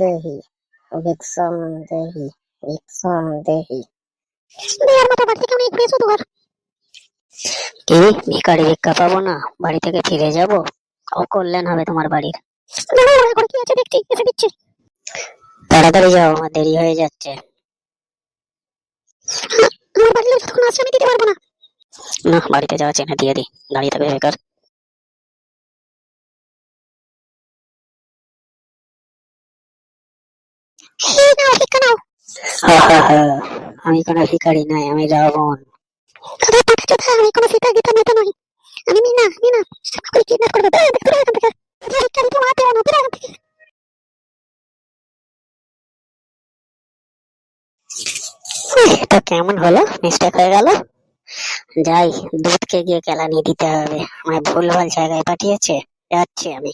দেহি ভিক্ষম দেহি দেহি দেয়ার মতো বাড়ি থেকে অনেক ঘুরেছো দুবার কি ভিখারি ভিক্ষা পাবো না বাড়ি থেকে ফিরে যাব। হবে তোমার বাড়ির। কি আছে দেখছি এসে দিচ্ছি। তাড়াতাড়ি যাও আমার দেরি হয়ে যাচ্ছে। আমার বাড়ির লোক যতক্ষণ আসছে আমি দিতে পারব না। না বাড়িতে যাওয়া চেনে দিয়ে দিই দাঁড়িয়ে থাকবে বেকার। আমি নাই আমি রাবণ আমি গীতা নেতা নই আমি মিনা মিনা কিডন্যাপ করবে থেকে মাতে থেকে এটা কেমন হলো মিস্টেক হয়ে গেল যাই দুধকে গিয়ে কেলানি দিতে হবে আমায় ভুলভাল জায়গায় পাঠিয়েছে। যাচ্ছি আমি